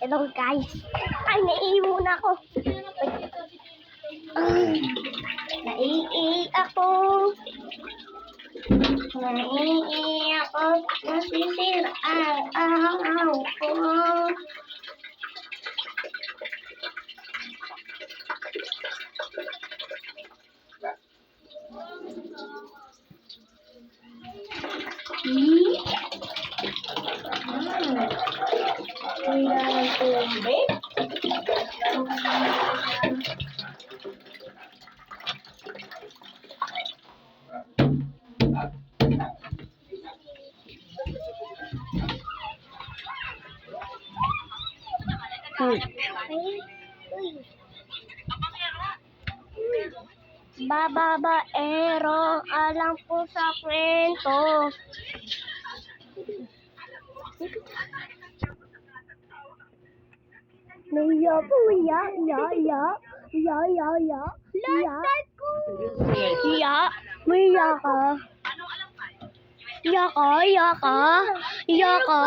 Hello guys. Ay, naiiwan ako. Ay, naiiyak ako. Naiiyak ako. Nasisira ang araw ko. Hmm? Hmm. Tubig? Bababaero, alam po sa kwento. Luya po, ya, ya, ya, ya, ya, ya, ya. Ya, may ya ka. Ya ka, ya ka, ya ka,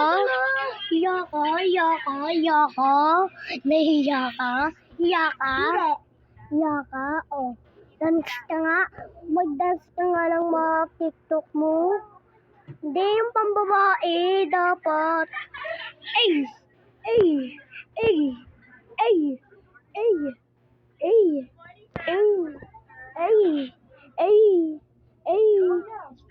ya ka, ya ka, ya ka. Nahiya ka, ya ka, ya ka, oh. Dance ka nga, mag-dance ka nga ng mga TikTok mo. Hindi yung pambabae, dapat. Ay! 哎，哎。